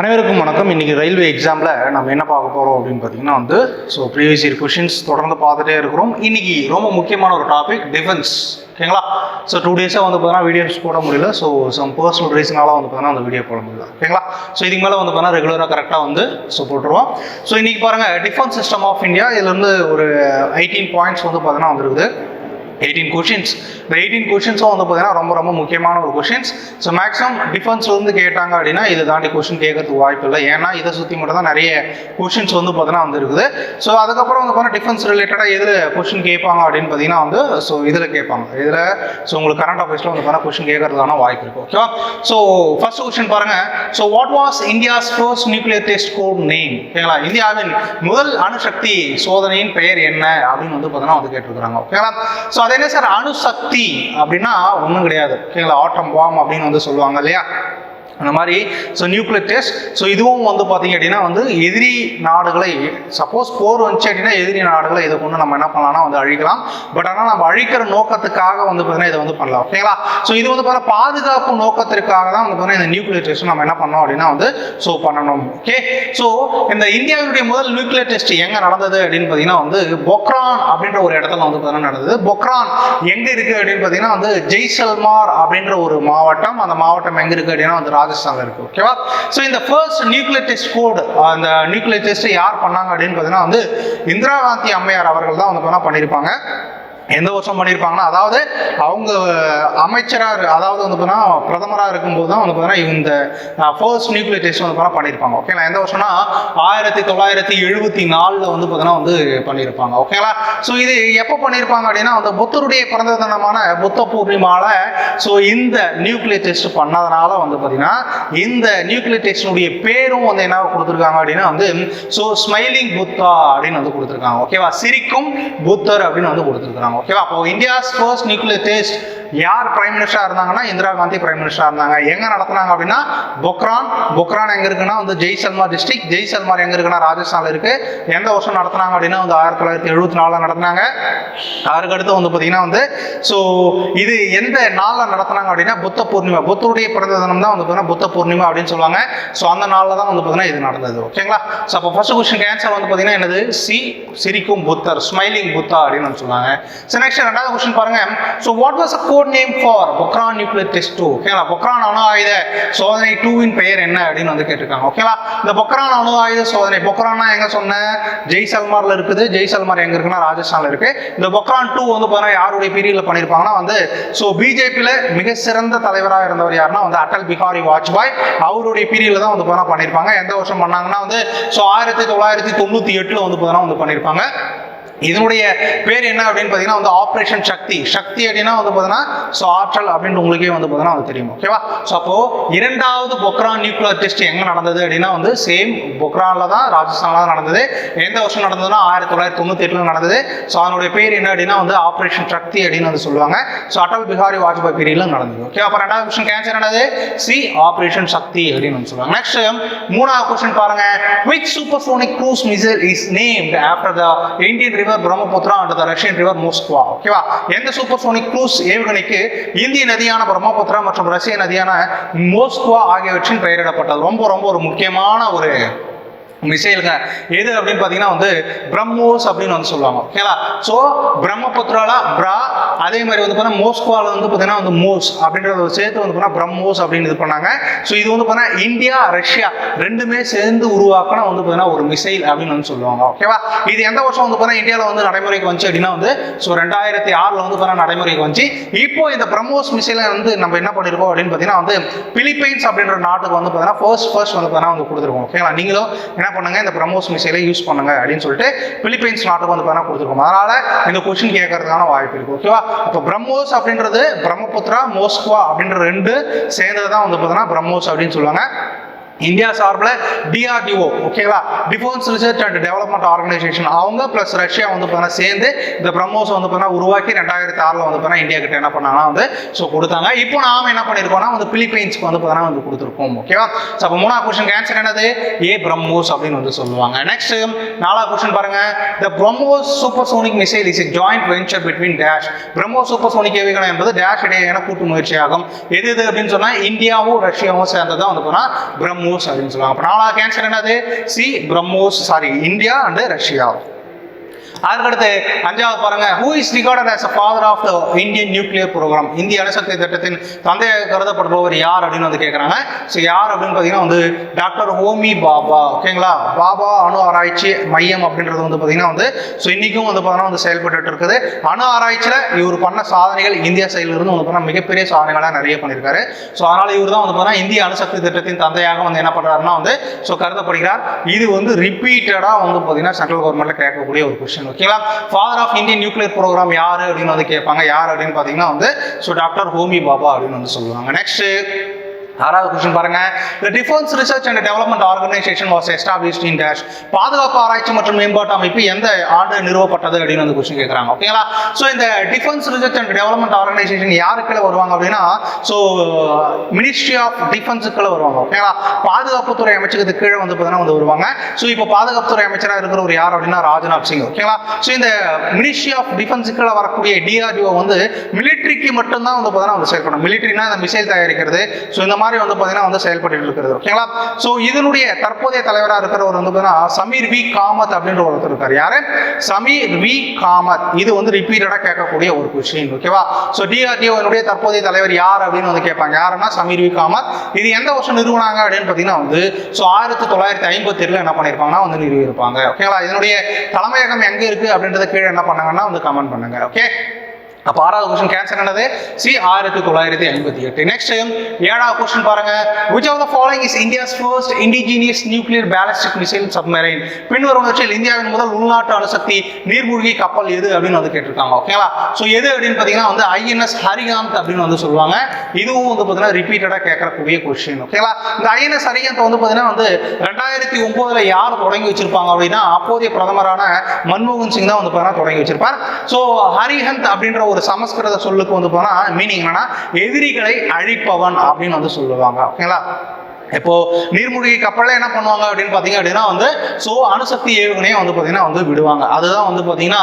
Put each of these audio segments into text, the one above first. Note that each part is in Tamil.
அனைவருக்கும் வணக்கம். இன்றைக்கி ரயில்வே எக்ஸாமில் நம்ம என்ன பார்க்க போகிறோம் அப்படின்னு பார்த்தீங்கன்னா வந்து ஸோ ப்ரீவியஸ் இயர் கொஷின்ஸ் தொடர்ந்து பார்த்துட்டே இருக்கிறோம். இன்றைக்கி ரொம்ப முக்கியமான ஒரு டாபிக் டிஃபென்ஸ் ஓகேங்களா? ஸோ டூ டேஸாக வந்து பார்த்தீங்கன்னா வீடியோஸ் போட முடியல. ஸோ சம் பர்சனல் ரீசனால வந்து பார்த்தீங்கன்னா அந்த வீடியோ போட முடியல. ஓகேங்களா? ஸோ இதுக்கு மேலே வந்து பார்த்தீங்கன்னா ரெகுலராக கரெக்டாக வந்து ஸோ போட்டுருவோம். ஸோ இன்றைக்கி பாருங்கள் டிஃபென்ஸ் சிஸ்டம் ஆஃப் இந்தியா இதுலேருந்து ஒரு எயிட்டீன் பாயிண்ட்ஸ் வந்து பார்த்தீங்கன்னா வந்துருக்குது. எயிட்டீன் கொஷின்ஸ் இந்த எயிட்டீன் கொஷின்ஸும் வந்து பார்த்தீங்கன்னா ரொம்ப ரொம்ப முக்கியமான ஒரு கொஷின்ஸ் ஸோ மேக்ஸிமம் டிஃபென்ஸ்லேருந்து கேட்டாங்க அப்படின்னா இதை தாண்டி கொஷின் கேட்கறதுக்கு வாய்ப்பு இல்லை. ஏன்னா இதை சுற்றி மட்டும் தான் நிறைய கொஷின்ஸ் வந்து பார்த்தீங்கன்னா வந்து இருக்குது ஸோ அதுக்கப்புறம் வந்து பார்த்தீங்கன்னா டிஃபென்ஸ் ரிலேட்டடாக எதில் கொஷின் கேட்பாங்க அப்படின்னு பார்த்தீங்கன்னா வந்து ஸோ இதில் கேட்பாங்க. இதில் ஸோ உங்களுக்கு கரண்ட் அஃபேர்ஸில் வந்து பார்த்தீங்கன்னா கொஷின் கேட்கறதுக்கான வாய்ப்பு இருக்குது ஓகேவா ஸோ ஃபர்ஸ்ட் கொஷின் பாருங்கள் so what was India's first nuclear test code name ஓகேங்களா இந்தியாவின் முதல் அணுசக்தி சோதனையின் பெயர் என்ன அப்படின்னு வந்து பார்த்தீங்கன்னா வந்து கேட்டிருக்கிறாங்க. ஓகேங்களா ஸோ அது என்ன சார் அணுசக்தி அப்படின்னா ஒன்றும் கிடையாது. ஓகேங்களா? ஆட்டம் பாம் அப்படின்னு வந்து சொல்லுவாங்க இல்லையா? அந்த மாதிரி ஸோ நியூக்ளியர் டெஸ்ட் ஸோ இதுவும் வந்து பார்த்தீங்க அப்படின்னா வந்து எதிரி நாடுகளை சப்போஸ் போர் வந்துச்சு அப்படின்னா எதிரி நாடுகளை இதை கொண்டு நம்ம என்ன பண்ணலாம்னா வந்து அழிக்கலாம். பட் ஆனால் நம்ம அழிக்கிற நோக்கத்துக்காக வந்து பார்த்தீங்கன்னா இதை வந்து பண்ணலாம். ஓகேங்களா? ஸோ இது வந்து பார்த்தா பாதுகாப்பு நோக்கத்திற்காக தான் வந்து பார்த்தீங்கன்னா இந்த நியூக்ளியர் டெஸ்ட் நம்ம என்ன பண்ணோம் அப்படின்னா வந்து ஸோ பண்ணணும். ஓகே ஸோ இந்த இந்தியாவினுடைய முதல் நியூக்ளியர் டெஸ்ட் எங்கே நடந்தது அப்படின்னு பார்த்தீங்கன்னா வந்து பொக்ரான் அப்படின்ற ஒரு இடத்துல வந்து பார்த்தீங்கன்னா நடந்தது. பொக்ரான் எங்கே இருக்குது அப்படின்னு பார்த்தீங்கன்னா வந்து ஜெய்சல்மார் அப்படின்ற ஒரு மாவட்டம். அந்த மாவட்டம் எங்கே இருக்குது அப்படின்னா வந்து ராஜஸ்தான்ல இருக்கு ஓகேவா ஸோ இந்த ஃபர்ஸ்ட் நியூக்ளியர் டெஸ்ட் கோடு அந்த நியூக்ளியர் டெஸ்ட்டை யார் பண்ணாங்க அப்படின்னு பார்த்தீங்கன்னா வந்து இந்திரா காந்தி அம்மையார் அவர்கள் தான் வந்து பண்ணியிருப்பாங்க? எந்த வருஷம் பண்ணியிருப்பாங்கன்னா அதாவது அவங்க அமைச்சராக அதாவது வந்து பார்த்தீங்கன்னா பிரதமராக இருக்கும்போது தான் வந்து பார்த்தீங்கன்னா இந்த ஃபர்ஸ்ட் நியூக்ளியர் டெஸ்ட் வந்து பார்த்தா பண்ணியிருப்பாங்க. ஓகேங்களா எந்த வருஷம்னா ஆயிரத்தி தொள்ளாயிரத்தி எழுபத்தி நாலில் வந்து பார்த்தீங்கன்னா வந்து பண்ணியிருப்பாங்க. ஓகேங்களா ஸோ இது எப்போ பண்ணியிருப்பாங்க அப்படின்னா அந்த புத்தருடைய பிறந்த தினமான புத்த பூர்ணிமால ஸோ இந்த நியூக்ளியர் டெஸ்ட் பண்ணதுனால வந்து பார்த்தீங்கன்னா இந்த நியூக்ளியர் டெஸ்டினுடைய பேரும் வந்து என்ன கொடுத்துருக்காங்க அப்படின்னா வந்து ஸோ ஸ்மைலிங் புத்தா அப்படின்னு வந்து கொடுத்துருக்காங்க. ஓகேவா சிரிக்கும் புத்தர் அப்படின்னு வந்து கொடுத்துருக்காங்க. ஓகேவா? அப்போ இந்தியாஸ் ஃபர்ஸ்ட் நியூக்ளியர் டெஸ்ட் யார் பிரைம் மினிஸ்டரா இருந்தாங்கன்னா இந்திரா காந்தி பிரைம் மினிஸ்டரா இருந்தாங்க. எங்க நடத்துனாங்க அப்படின்னா பொக்ரான். பொக்ரான் எங்க இருக்குன்னா வந்து ஜெய்சல்மார் டிஸ்ட்ரிக்ட் ஜெய்சல்மார் எங்க இருக்குன்னா ராஜஸ்தான்ல இருக்கு. எந்த வருஷம் நடத்துனாங்க அப்படின்னா வந்து ஆயிரத்தி தொள்ளாயிரத்தி எழுபத்தி நாலுல நடத்துனாங்க. அதுக்கு அடுத்து வந்து பாத்தீங்கன்னா வந்து ஸோ இது எந்த நாளில் நடத்துனாங்க அப்படின்னா புத்த பூர்ணிமா. புத்தருடைய பிறந்த தினம் தான் வந்து பார்த்தீங்கன்னா புத்த பூர்ணிமா அப்படின்னு சொல்லுவாங்க. ஸோ அந்த நாளில் தான் வந்து பார்த்தீங்கன்னா இது நடந்தது. ஓகேங்களா ஸோ அப்போ ஃபர்ஸ்ட் கொஸ்டின் ஆன்சர் வந்து பார்த்தீங்கன்னா என்னது? சி சிரிக்கும் புத்தர் ஸ்மைலிங் புத்தா அப்படின்னு சொல்லுவாங்க. ஸோ நெக்ஸ்ட் ரெண்டாவது கொஸ்டின் பாருங்க. So what was a co code name for Pokhran nuclear test two ஓகேங்களா பொக்ரான் அணு ஆயுத சோதனை டூவின் பெயர் என்ன அப்படின்னு வந்து கேட்டிருக்காங்க. ஓகேங்களா இந்த பொக்ரான் அணு ஆயுத சோதனை பொக்ரான்னா எங்க சொன்னேன் ஜெய்சல்மார்ல இருக்குது. ஜெய்சல்மார் எங்க இருக்குன்னா ராஜஸ்தான்ல இருக்கு. இந்த பொக்ரான் டூ வந்து பார்த்தீங்கன்னா யாருடைய பீரியட்ல பண்ணியிருப்பாங்கன்னா வந்து ஸோ பிஜேபியில் மிக சிறந்த தலைவராக இருந்தவர் யாருன்னா வந்து அடல் பிஹாரி வாஜ்பாய். அவருடைய பீரியட்ல தான் வந்து பார்த்தீங்கன்னா பண்ணியிருப்பாங்க எந்த வருஷம் பண்ணாங்கன்னா வந்து ஸோ ஆயிரத்தி தொள்ளாயிரத்தி தொண்ணூற்றி எட்டில் வந்து பார்த்தீங்கன்னா வந்து பண்ணியிருப்பாங்க இதனுடைய பேர் என்ன அப்படின்னு பார்த்தீங்கன்னா வந்து ஆப்ரேஷன் சக்தி. சக்தி அப்படின்னா வந்து பார்த்தீங்கன்னா ஸோ ஆற்றல் அப்படின்னு உங்களுக்கே வந்து பார்த்தீங்கன்னா அது தெரியும். ஓகேவா ஸோ அப்போ இரண்டாவது பொக்ரான் நியூக்ளியர் டெஸ்ட் எங்கே நடந்தது அப்படின்னா வந்து சேம் பொக்ரானில் தான் ராஜஸ்தானில் தான் நடந்தது. எந்த வருஷம் நடந்ததுன்னா ஆயிரத்தி தொள்ளாயிரத்தி தொண்ணூற்றி எட்டில் நடந்தது. ஸோ அதனுடைய பேர் என்ன அப்படின்னா வந்து ஆப்ரேஷன் சக்தி அப்படின்னு வந்து சொல்லுவாங்க. ஸோ அடல் பிஹாரி வாஜ்பாய் பீரியடில் நடந்தது. ஓகே அப்போ ரெண்டாவது கொஸ்டின் கேன்சர் நடந்தது சி ஆப்ரேஷன் சக்தி அப்படின்னு வந்து சொல்லுவாங்க. நெக்ஸ்ட் மூணாவது கொஸ்டின் பாருங்க. Which supersonic cruise missile is named after the Indian river Brahmaputra and the Russian river Moskva ஓகேவா எந்த சூப்பர்சோனிக் க்ரூஸ் ஏவுகணைக்கு இந்திய நதியான பிரம்மபுத்திரா மற்றும் ரஷ்ய நதியான மோஸ்குவா ஆகியவற்றின் பெயரிடப்பட்டது. ரொம்ப ரொம்ப ஒரு முக்கியமான ஒரு மிசைலுங்க எது அப்படின்னு பார்த்தீங்கன்னா வந்து பிரம்மோஸ் அப்படின்னு வந்து சொல்லுவாங்க. ஓகேங்களா ஸோ பிரம்மபுத்ரால பிரா அதே மாதிரி வந்து பார்த்தீங்கன்னா மோஸ்கோவில் வந்து பார்த்தீங்கன்னா வந்து மோஸ் அப்படின்றத சேர்த்து வந்து பார்த்தீங்கன்னா பிரம்மோஸ் அப்படின்னு இது பண்ணாங்க. ஸோ இது வந்து பார்த்தீங்கன்னா இந்தியா ரஷ்யா ரெண்டுமே சேர்ந்து உருவாக்கின வந்து பார்த்தீங்கன்னா ஒரு மிசைல் அப்படின்னு வந்து சொல்லுவாங்க. ஓகேவா இது எந்த வருஷம் வந்து பார்த்தீங்கன்னா இந்தியாவில் வந்து நடைமுறைக்கு வந்துச்சு அப்படின்னா வந்து ஸோ ரெண்டாயிரத்தி ஆறில் வந்து பார்த்தீங்கன்னா நடைமுறைக்கு வந்துச்சு. இப்போ இந்த பிரம்மோஸ் மிசைலை வந்து நம்ம என்ன பண்ணியிருக்கோம் அப்படின்னு பார்த்தீங்கன்னா வந்து பிலிப்பைன்ஸ் அப்படின்ற நாட்டுக்கு வந்து பார்த்தீங்கன்னா ஃபர்ஸ்ட் ஃபர்ஸ்ட் வந்து பார்த்தீங்கன்னா வந்து கொடுத்துருக்கோம். ஓகேங்களா நீங்களும் என்ன பண்ணுங்க? இந்த பிரம்மோஸ் மிசைலை யூஸ் பண்ணுங்க அப்படின்னு சொல்லிட்டு பிலிப்பைன்ஸ் நாட்டுக்கு வந்து பார்த்தா கொடுத்துருக்கோம். அதனால இந்த கொஸ்டின் கேட்கறதுக்கான வாய்ப்பு இருக்கு ஓகேவா இப்போ பிரம்மோஸ் அப்படின்றது பிரம்மபுத்திரா மோஸ்குவா அப்படின்ற ரெண்டு சேர்ந்தது தான் வந்து பார்த்தீங்கன்னா பிரம்மோஸ் அப்படின்னு சொல்லுவாங்க. இந்தியா சார்பில் டிஆர்டிஓ ஓகேவா defence research and development organisation அவங்க ப்ளஸ் ரஷ்யா வந்து பார்த்தீங்கன்னா சேர்ந்து இந்த பிரம்மோஸ் வந்து பார்த்தீங்கன்னா உருவாக்கி ரெண்டாயிரத்தி ஆறில் வந்து பார்த்தீங்கன்னா இந்தியா கிட்ட என்ன பண்ணாங்கன்னா வந்து ஸோ கொடுத்தாங்க. இப்போ நாம என்ன பண்ணியிருக்கோம்னா வந்து பிலிப்பைன்ஸ்க்கு வந்து பார்த்தீங்கன்னா வந்து கொடுத்துருக்கோம் ஓகேவா ஸோ அப்போ மூணாவது கொஸ்டின் ஆன்சர் என்னது? ஏ பிரம்மோஸ் அப்படின்னு வந்து சொல்லுவாங்க. நெக்ஸ்ட் நாலாவது கொஸ்டின் பாருங்க. The BrahMos supersonic missile is joint venture between dash BrahMos supersonic ஏவுகணை என்பது டேஷ் இடையேயான கூட்டு முயற்சியாகும். எது எது அப்படின்னு சொன்னா இந்தியாவும் ரஷ்யாவும் சேர்ந்ததான் வந்து போனால் பிரம்மோஸ் பிரம்மோஸ் அப்படின்னு சொல்லுவாங்க. அப்போ நாலாவது கேன்சர் என்னது? C BrahMos sorry India and Russia அதுக்கடுத்து அஞ்சாவது பாருங்க. Who is regarded as a father of the Indian nuclear programme இந்திய அணுசக்தி திட்டத்தின் தந்தையாக கருதப்படுபவர் யார் அப்படின்னு வந்து கேட்குறாங்க ஸோ யார் அப்படின்னு பார்த்தீங்கன்னா வந்து டாக்டர் ஹோமி பாபா. ஓகேங்களா பாபா அணு ஆராய்ச்சி மையம் அப்படின்றது வந்து பார்த்தீங்கன்னா வந்து ஸோ இன்றைக்கும் வந்து பார்த்தீங்கன்னா வந்து செயல்பட்டு இருக்குது. அணு ஆராய்ச்சியில் இவர் பண்ண சாதனைகள் இந்தியா சைடில் இருந்து வந்து பார்த்தீங்கன்னா மிகப்பெரிய சாதனைகளாக நிறைய பண்ணியிருக்காரு ஸோ அதனால் இவர் தான் வந்து பார்த்தீங்கன்னா இந்திய அணுசக்தி திட்டத்தின் தந்தையாக வந்து என்ன பண்ணுறாருன்னா வந்து ஸோ கருதப்படுகிறார். இது வந்து ரிப்பீட்டடாக வந்து பார்த்தீங்கன்னா சென்ட்ரல் கவர்மெண்ட்டில் கேட்கக்கூடிய ஒரு கொஸ்டின் ஓகேங்களா father of Indian nuclear programme யார் அப்படின்னு வந்து கேட்பாங்க. யார் அப்படின்னு பார்த்தீங்கன்னா வந்து ஸோ டாக்டர் ஹோமி பாபா அப்படின்னு வந்து சொல்லுவாங்க. நெக்ஸ்ட் ஆறாவது கொஸ்டின் பாருங்க. The defence research and development organisation was established in dash பாதுகாப்பு ஆராய்ச்சி மற்றும் மேம்பாட்டு அமைப்பு எந்த ஆண்டு நிறுவப்பட்டது அப்படின்னு வந்து கொஸ்டின் கேட்குறாங்க ஓகேங்களா ஸோ இந்த defence research and development organisation யாருக்குள்ள வருவாங்க அப்படின்னா ஸோ மினிஸ்ட்ரி ஆஃப் டிஃபென்ஸுக்குள்ள வருவாங்க. ஓகேங்களா பாதுகாப்புத்துறை அமைச்சகத்துக்கு கீழே வந்து பார்த்தீங்கன்னா வந்து வருவாங்க. ஸோ இப்போ பாதுகாப்புத்துறை அமைச்சராக இருக்கிற ஒரு யார் அப்படின்னா ராஜ்நாத் சிங். ஓகேங்களா ஸோ இந்த மினிஸ்ட்ரி ஆஃப் டிஃபென்ஸுக்குள்ள வரக்கூடிய டிஆர்டிஓ வந்து மிலிட்ரிக்கு மட்டும்தான் வந்து பார்த்தீங்கன்னா வந்து சேர்க்கணும். மிலிட்ரினா இந்த மிசைல் தயாரிக்கிறது. ஸோ இந்த மாதிரி மாதிரி வந்து பார்த்தீங்கன்னா வந்து செயல்பட்டு இருக்கிறது. ஓகேங்களா? ஸோ இதனுடைய தற்போதைய தலைவராக இருக்கிறவர் வந்து பார்த்தீங்கன்னா சமீர் வி. காமத் அப்படின்ற ஒருத்தர் இருக்கார். யாரு? சமீர் வி. காமத். இது வந்து ரிப்பீட்டடாக கேட்கக்கூடிய ஒரு கொஸ்டின் ஓகேவா? ஸோ டிஆர்டிஓனுடைய தற்போதைய தலைவர் யார் அப்படின்னு வந்து கேட்பாங்க. யாருன்னா சமீர் வி. காமத். இது எந்த வருஷம் நிறுவனாங்க அப்படின்னு பார்த்தீங்கன்னா வந்து ஸோ ஆயிரத்தி தொள்ளாயிரத்தி ஐம்பத்தி ஏழுல என்ன பண்ணியிருப்பாங்கன்னா வந்து நிறுவியிருப்பாங்க. ஓகேங்களா? இதனுடைய தலைமையகம் எங்கே இருக்கு அப்படின்றத கீழே என்ன பண்ணாங்கன்னா வந்து கமெண்ட் பண்ணுங்க. ஓகே அப்போ ஆறாவது கொஸ்டின் கேன்சர் என்னது? சி ஆயிரத்தி தொள்ளாயிரத்தி ஐம்பத்தி எட்டு. நெக்ஸ்ட் ஏழாவது கொஸ்டின் பாருங்க. Which of the following is India's first indigenous nuclear ballistic missile submarine பின்வருவனவற்றில் இந்தியாவின் முதல் உள்நாட்டு அணுசக்தி நீர்மூழ்கி கப்பல் எது அப்படின்னு வந்து கேட்டிருக்காங்க ஓகேங்களா ஸோ எது அப்படின்னு பார்த்தீங்கன்னா வந்து ஐஎன்எஸ் ஹரிகாந்த் அப்படின்னு வந்து சொல்லுவாங்க. இதுவும் வந்து பார்த்தீங்கன்னா ரிப்பீட்டடாக கேட்கக்கூடிய கொஸ்டின் ஓகேங்களா இந்த ஐஎன்எஸ் ஹரிகாந்த் வந்து பார்த்தீங்கன்னா வந்து ரெண்டாயிரத்தி ஒன்பதுல யார் தொடங்கி வச்சிருப்பாங்க அப்படின்னா அப்போதைய பிரதமரான மன்மோகன் சிங் தான் வந்து பார்த்தீங்கன்னா தொடங்கி வச்சிருப்பார். ஸோ ஹரிஹந்த் அப்படின்ற ஒரு சமஸ்கிருத சொல்லுக்கு வந்து போனா மீனிங் என்னன்னா எதிரிகளை அழிப்பவன் அப்படின்னு வந்து சொல்லுவாங்க. ஓகேங்களா இப்போ நீர்மூழ்கி கப்பலில் என்ன பண்ணுவாங்க அப்படின்னு பார்த்தீங்க அப்படின்னா வந்து ஸோ அணுசக்தி ஏவுகணையை வந்து பார்த்தீங்கன்னா வந்து விடுவாங்க. அதுதான் வந்து பார்த்தீங்கன்னா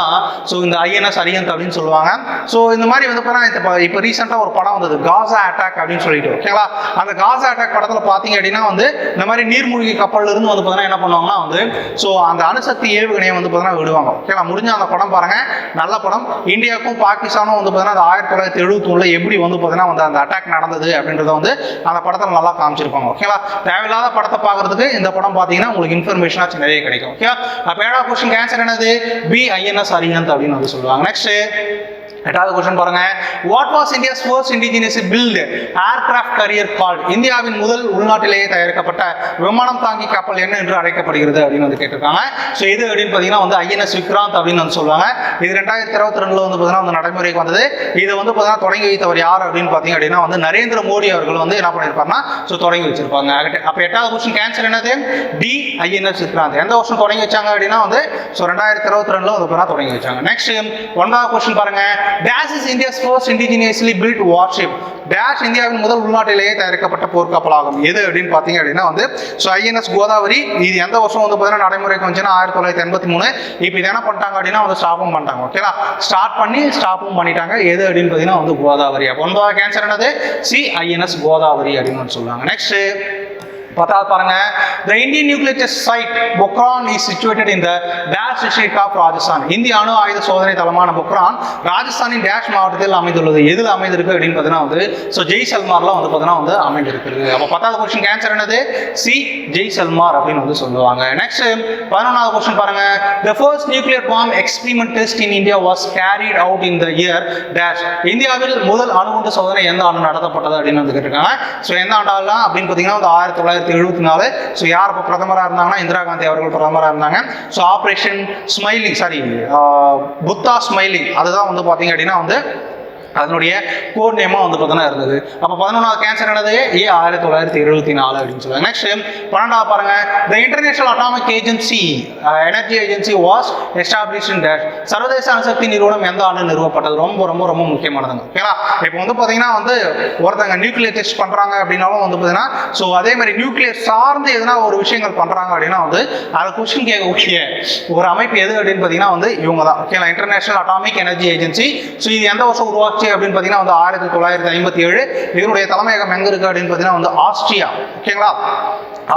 ஸோ இந்த ஐஎன்எஸ் அரியந்த் அப்படின்னு சொல்லுவாங்க. ஸோ இந்த மாதிரி வந்து பார்த்தீங்கன்னா இப்போ இப்போ ரீசெண்டாக ஒரு படம் வந்தது காசா அட்டாக் அப்படின்னு சொல்லிட்டு. ஓகேங்களா அந்த காசா அட்டாக் படத்தில் பார்த்தீங்க அப்படின்னா வந்து இந்த மாதிரி நீர்மூழ்கி கப்பல்ல இருந்து வந்து பார்த்தீங்கன்னா என்ன பண்ணுவாங்கன்னா வந்து ஸோ அந்த அணுசக்தி ஏவுகணையை வந்து பார்த்தீங்கன்னா விடுவாங்க. ஓகேங்களா முடிஞ்ச அந்த படம் பாருங்க. நல்ல படம். இந்தியாவுக்கும் பாகிஸ்தானும் வந்து பார்த்தீங்கன்னா அந்த ஆயிரத்தி தொள்ளாயிரத்தி எழுபத்தி எப்படி வந்து பார்த்தீங்கன்னா வந்து அந்த அட்டாக் நடந்தது அப்படின்றத வந்து அந்த படத்தில் நல்லா காமிச்சிருப்பாங்க. ஓகேவா தேவையில்லாத படத்தை பார்க்கறதுக்கு இந்த படம் பார்த்தீங்கன்னா உங்களுக்கு இன்ஃபர்மேஷனாச்சு நிறைய கிடைக்கும். ஓகே அப்போ ஏழாவது கொஸ்டின் கேன்சர் என்னது? பி ஐஎன்எஸ் அரியந்த் அப்படின்னு வந்து சொல்லுவாங்க. நெக்ஸ்ட் எட்டாவது கொஸ்டின் பாருங்க. What was India's first indigenous built aircraft carrier called இந்தியாவின் முதல் உள்நாட்டிலேயே தயாரிக்கப்பட்ட விமானம் தாங்கி கப்பல் என்ன என்று அழைக்கப்படுகிறது அப்படின்னு வந்து கேட்டிருக்காங்க. ஸோ இது அப்படின்னு பார்த்தீங்கன்னா வந்து ஐஎன்எஸ் விக்ராந்த் அப்படின்னு வந்து சொல்லுவாங்க. இது ரெண்டாயிரத்தி இருபத்தி ரெண்டுல வந்து பார்த்தீங்கன்னா வந்து நடைமுறைக்கு வந்தது. இது வந்து பார்த்தீங்கன்னா தொடங்கி வைத்தவர் யார் அப்படின்னு பார்த்தீங்க அப்படின்னா வந்து நரேந்திர மோடி அவர்கள் வந்து என்ன பண்ணியிருப்பாருன்னா ஸோ தொடங்கி வச்சிருப்பாங்க. அப்போ எட்டாவது கொஸ்டின் கேன்சர் என்னது? D INS Vikrant. எந்த வருஷம் தொடங்கி வச்சாங்க அப்படின்னா வந்து ஸோ ரெண்டாயிரத்தி இருபத்தி ரெண்டுல வந்து பார்த்தீங்கன்னா தொடங்கி வச்சாங்க. நெக்ஸ்ட் ஒன்றாவது கொஸ்டின் பாருங்க. Dash is India's first indigenously built warship dash இந்தியாவின் முதல் உள்நாட்டிலேயே தயாரிக்கப்பட்ட போர்க்கப்பலாகும். எது அப்படின்னு பார்த்தீங்க அப்படின்னா வந்து ஸோ ஐஎன்எஸ் கோதாவரி இது எந்த வருஷம் வந்து பார்த்தீங்கன்னா நடைமுறைக்கு வந்துச்சுன்னா ஆயிரத்தி தொள்ளாயிரத்தி எண்பத்தி மூணு. இப்போ இது என்ன பண்ணிட்டாங்க அப்படின்னா வந்து ஸ்டாப்பும் பண்ணிட்டாங்க ஓகேங்களா ஸ்டார்ட் பண்ணி ஸ்டாப்பும் பண்ணிட்டாங்க. எது அப்படின்னு பார்த்தீங்கன்னா வந்து கோதாவரி. அப்போ ஒன்பதாவது கேன்சர் என்னது? சி ஐஎன்எஸ் கோதாவரி அப்படின்னு சொல்லுவாங்க. நெக்ஸ்ட் பத்தாவது பாருங்க. The Indian nuclear test site Pokhran is situated in the dash district of Rajasthan இந்திய அணு ஆயுத சோதனை தளமான பொக்ரான் ராஜஸ்தானின் டேஷ் மாவட்டத்தில் அமைந்துள்ளது. எதில் அமைந்திருக்கு அப்படின்னு பார்த்தீங்கன்னா வந்து ஸோ ஜெய் சல்மார்ல வந்து பார்த்தீங்கன்னா வந்து அமைந்திருக்கிறது அப்போ பத்தாவது கொஸ்டின் கேன்சர் என்னது? சி ஜெய் சல்மார் அப்படின்னு வந்து சொல்லுவாங்க. நெக்ஸ்ட் பதினொன்றாவது கொஸ்டின் பாருங்க. The first nuclear bomb experiment test in India was carried out in the year dash இந்தியாவில் முதல் அணுகுண்டு சோதனை எந்த ஆண்டு நடத்தப்பட்டது அப்படின்னு வந்து கேட்டிருக்காங்க. ஸோ எந்த ஆண்டாலாம் அப்படின்னு பார்த்தீங்கன்னா வந்து ஆயிரத்தி தொள்ளாயிரத்தி எழுபத்தி நாலு. ஸோ யார் இப்போ பிரதமராக இருந்தாங்கன்னா இந்திரா காந்தி அவர்கள் பிரதமராக இருந்தாங்க. So operation smiling sorry Buddha smiling அதுதான் வந்து பார்த்தீங்க அப்படின்னா வந்து அதனுடைய கோர் நேமாக வந்து பார்த்தீங்கன்னா இருந்தது. அப்போ பதினொன்றாவது கேன்சர் என்னது? ஏ ஆயிரத்தி தொள்ளாயிரத்தி எழுபத்தி நாலு அப்படின்னு சொல்லுவாங்க. நெக்ஸ்ட் பன்னெண்டாவது பாருங்க. The international atomic agency energy agency was establish in date சர்வதேச அணுசக்தி நிறுவனம் எந்த ஆண்டு நிறுவப்பட்டது? ரொம்ப ரொம்ப ரொம்ப முக்கியமானதுங்க. ஓகேங்களா இப்போ வந்து பார்த்தீங்கன்னா வந்து ஒருத்தங்க நியூக்ளியர் டெஸ்ட் பண்ணுறாங்க அப்படின்னாலும் வந்து பார்த்தீங்கன்னா ஸோ அதே மாதிரி நியூக்ளியர் சார்ந்து எதனா ஒரு விஷயங்கள் பண்ணுறாங்க அப்படின்னா வந்து அதை கொஸ்டின் கேட்கக்கூடிய ஒரு அமைப்பு எது அப்படின்னு பார்த்தீங்கன்னா வந்து இவங்க தான் ஓகேங்களா international atomic energy agency so இது எந்த வருஷம் உருவாச்சு அப்படின்னு பார்த்தீங்கன்னா வந்து ஆயிரத்தி தொள்ளாயிரத்தி ஐம்பத்தி ஏழு. இதனுடைய தலைமையகம் எங்கே இருக்குது அப்படின்னு பார்த்தீங்கன்னா வந்து ஆஸ்ட்ரியா. ஓகேங்களா?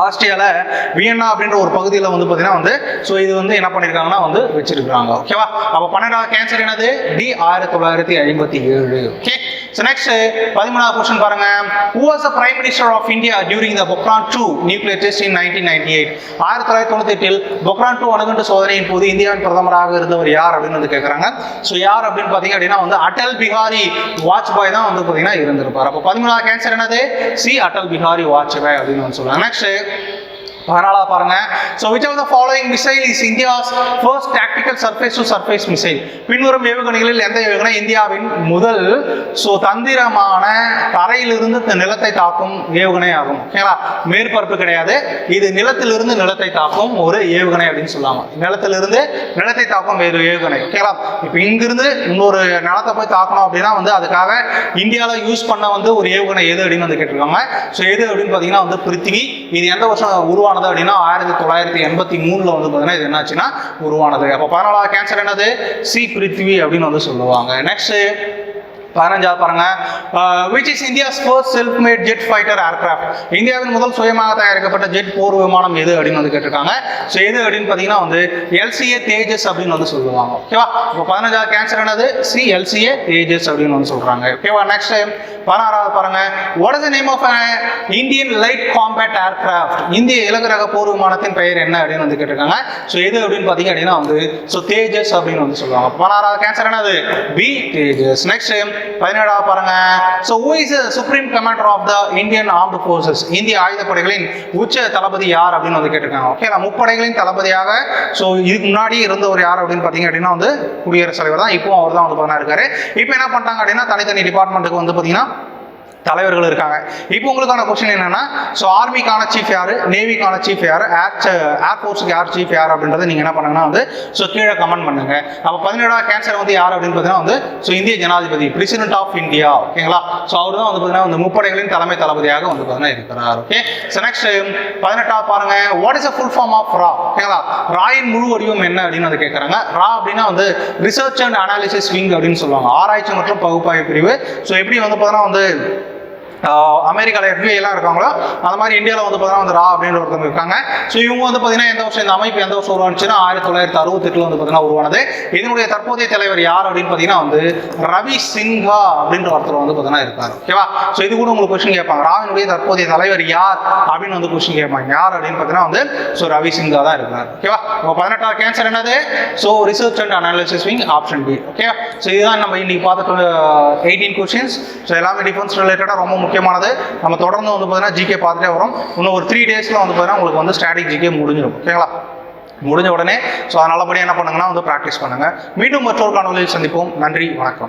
ஆஸ்திரியாவில் வியன்னா அப்படின்ற ஒரு பகுதியில் வந்து பார்த்தீங்கன்னா வந்து ஸோ இது வந்து என்ன பண்ணியிருக்காங்கன்னா வந்து வச்சிருக்காங்க ஓகேவா? அப்போ பன்னெண்டாவது கேன்சர் என்னது? டி ஆயிரத்தி தொள்ளாயிரத்தி ஐம்பத்தி ஏழு. ஓகே ஸோ நெக்ஸ்ட் uh, பதிமூணாவது கொஸ்டின் பாருங்க. Who was the prime minister of India during the Pokhran two nuclear test in nineteen ninety eight ஆயிரத்தி தொள்ளாயிரத்தி தொண்ணூத்தி எட்டில் பொக்ரான் டூ அணுகுண்டு சோதனையின் போது இந்தியாவின் பிரதமராக இருந்தவர் யார் அப்படின்னு வந்து கேட்குறாங்க ஸோ யார் அப்படின்னு பார்த்தீங்க அப்படின்னா வந்து அடல் பிஹாரி வாஜ்பாய் தான் வந்து பார்த்தீங்கன்னா இருந்திருப்பார். அப்போ பதிமூணாவது கேன்சர் என்னது? சி. அடல் பிஹாரி வாஜ்பாய் அப்படின்னு வந்து சொல்லுவாங்க நெக்ஸ்ட் பதினாலாவது பாருங்க. So which of the following missile is India's first tactical surface to surface missile பின்வரும் ஏவுகணைகளில் எந்த ஏவுகணை? இந்தியாவின் முதல் ஸோ தந்திரமான தரையிலிருந்து இந்த நிலத்தை தாக்கும் ஏவுகணை ஆகும். ஓகேங்களா மேற்பரப்பு கிடையாது. இது நிலத்திலிருந்து நிலத்தை தாக்கும் ஒரு ஏவுகணை அப்படின்னு சொல்லுவாங்க நிலத்திலிருந்து நிலத்தை தாக்கும் வேறு ஏவுகணை. ஓகேங்களா இப்போ இங்கிருந்து இன்னொரு நிலத்தை போய் தாக்கணும் அப்படின்னா வந்து அதுக்காக இந்தியாவில் யூஸ் பண்ண வந்து ஒரு ஏவுகணை எது அப்படின்னு வந்து கேட்டிருக்காங்க. ஸோ எது அப்படின்னு பார்த்தீங்கன்னா வந்து பிருத்திவி இது எந்த வருஷம் உருவானது அப்படின்னா ஆயிரத்தி தொள்ளாயிரத்தி எண்பத்தி மூணில் வந்து பார்த்தீங்கன்னா இது என்னாச்சுன்னா உருவானது. அப்போ பதினாலாவது கேன்சர் என்னது? சி பிருத்திவி அப்படின்னு வந்து சொல்லுவாங்க. நெக்ஸ்ட் பதினஞ்சாவது பாருங்க. Which is India first self made jet fighter aircraft இந்தியாவின் முதல் சுயமாக தயாரிக்கப்பட்ட ஜெட் போர் விமானம் எது அப்படின்னு வந்து கேட்டிருக்காங்க. ஸோ எது அப்படின்னு பார்த்தீங்கன்னா வந்து எல்சிஏ தேஜஸ் அப்படின்னு வந்து சொல்லுவாங்க. ஓகேவா இப்போ பதினஞ்சாவது கேன்சர் என்னது? சி எல்சிஏ தேஜஸ் அப்படின்னு வந்து சொல்றாங்க. ஓகேவா நெக்ஸ்ட் டைம் பதினாறாவது பாருங்க. What is name of Indian light combat aircraft இந்திய இலகுரக போர் விமானத்தின் பெயர் என்ன அப்படின்னு வந்து கேட்டிருக்காங்க. ஸோ எது அப்படின்னு பார்த்தீங்க அப்படின்னா வந்து ஸோ தேஜஸ் அப்படின்னு வந்து சொல்லுவாங்க. பதினாறாவது கேன்சர் என்னது? பி தேஜஸ் நெக்ஸ்ட் டைம் பதினேழாவது பாருங்க. So who is supreme commander of the Indian armed forces இந்திய ஆயுதப்படைகளின் உச்ச தளபதி யார் அப்படின்னு வந்து கேட்டிருக்காங்க. ஓகே நான் முப்படைகளின் தளபதியாக ஸோ இதுக்கு முன்னாடி இருந்தவர் யார் அப்படின்னு பார்த்தீங்க அப்படின்னா வந்து குடியரசுத் தலைவர் தான். இப்போ அவர் தான் வந்து பார்த்தீங்கன்னா இருக்காரு. இப்போ என்ன பண்ணிட்டாங்க அப்படின்னா தனித்தனி டிபார்ட்மெண்ட்டுக்கு வந்து பார்த்தீங்கன்னா தலைவர்கள் இருக்காங்க. இப்போ உங்களுக்கான கொஸ்டின் என்னன்னா ஸோ ஆர்மிக்கான சீஃப் யார்? நேவிக்கான சீஃப் யார்? ஏர் ஏர்ஃபோர்ஸுக்கு யார் சீஃப் யார் அப்படின்றத நீங்கள் என்ன பண்ணுங்கன்னா வந்து ஸோ கீழே கமெண்ட் பண்ணுங்க. அப்போ பதினேழாவது கேன்சர் வந்து யார் அப்படின்னு பார்த்தீங்கன்னா வந்து ஸோ இந்திய ஜனாதிபதி பிரசிடென்ட் ஆஃப் இந்தியா ஓகேங்களா ஸோ அவர் தான் வந்து பார்த்தீங்கன்னா வந்து முப்படைகளின் தலைமை தளபதியாக வந்து பார்த்தீங்கன்னா இருக்கிறார் ஓகே ஸோ நெக்ஸ்ட் பதினெட்டாவது பாருங்க. What is a full form of ரா ஓகேங்களா ராயின் முழு வடிவம் என்ன அப்படின்னு வந்து கேட்குறாங்க ரா அப்படின்னா வந்து ரிசர்ச் அண்ட் அனாலிசிஸ் விங் அப்படின்னு சொல்லுவாங்க. ஆராய்ச்சி மற்றும் பகுப்பாய்வு பிரிவு. ஸோ எப்படி வந்து பார்த்தீங்கன்னா வந்து அமெரிக்காவில் FBI எல்லாம் இருக்காங்களோ அந்த மாதிரி இந்தியாவில் வந்து பார்த்தீங்கன்னா வந்து ரா அப்படின்ற ஒருத்தவங்க இருக்காங்க. ஸோ இவங்க வந்து பார்த்தீங்கன்னா எந்த வருஷம் இந்த அமைப்பு எந்த வருஷம் உருவானுச்சுன்னா ஆயிரத்தி தொள்ளாயிரத்தி அறுபத்தெட்டில் வந்து பார்த்தீங்கன்னா உருவானது. இதனுடைய தற்போதைய தலைவர் யார் அப்படின்னு பார்த்தீங்கன்னா வந்து ரவி சின்ஹா அப்படின்ற ஒருத்தர் வந்து பார்த்தீங்கன்னா இருக்காரு. ஓகேவா ஸோ இது கூட உங்களுக்கு கொஸ்டின் கேட்பாங்க. ராவினுடைய தற்போதைய தலைவர் யார் அப்படின்னு வந்து கொஸ்டின் கேட்பாங்க. யார் அப்படின்னு பார்த்தீங்கன்னா வந்து ஸோ ரவி சின்ஹா தான் இருக்கார். ஓகேவா இப்போ பதினெட்டாவது கேன்சர் என்னது? So research and analysis wing option B ஓகேவா ஸோ இதுதான் நம்ம இன்னைக்கு பார்த்துட்டு எயிட்டீன் கொஸ்டின்ஸ் ஸோ எல்லாமே டிஃபென்ஸ் ரிலேட்டடாக ரொம்ப முக்கியமானது. நம்ம தொடர்ந்து வந்து பார்த்தீங்கன்னா ஜிகே பார்த்துட்டே வரோம். இன்னும் ஒரு த்ரீ டேஸில் வந்து பார்த்தீங்கன்னா உங்களுக்கு வந்து ஸ்டாட்டிக் ஜிகே முடிஞ்சிடும். ஓகேங்களா? முடிஞ்ச உடனே ஸோ நல்லபடியாக என்ன பண்ணுங்கன்னா வந்து ப்ராக்டிஸ் பண்ணுங்க. மீண்டும் மற்றொரு காணொலியில் சந்திப்போம். நன்றி வணக்கம்.